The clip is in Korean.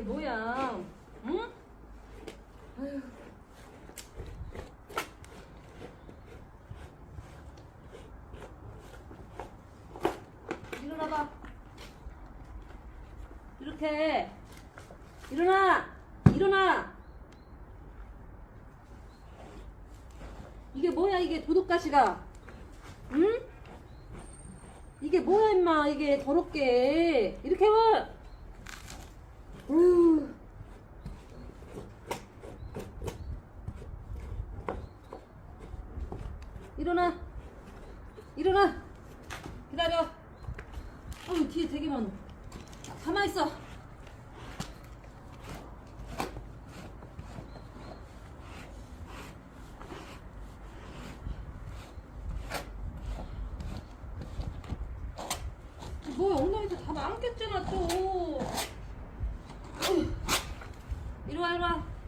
이게 뭐야? 응? 아휴. 일어나봐. 이렇게. 일어나! 일어나! 이게 뭐야, 이게 도둑가시가? 응? 이게 뭐야, 임마, 이게 더럽게. 이렇게 와! 어휴. 일어나. 일어나. 기다려. 어휴, 뒤에 되게 많아. 가만있어. 뭐야, 엉덩이도 다 망겠잖아, 또. 어휴. 이리 와, 이리 와.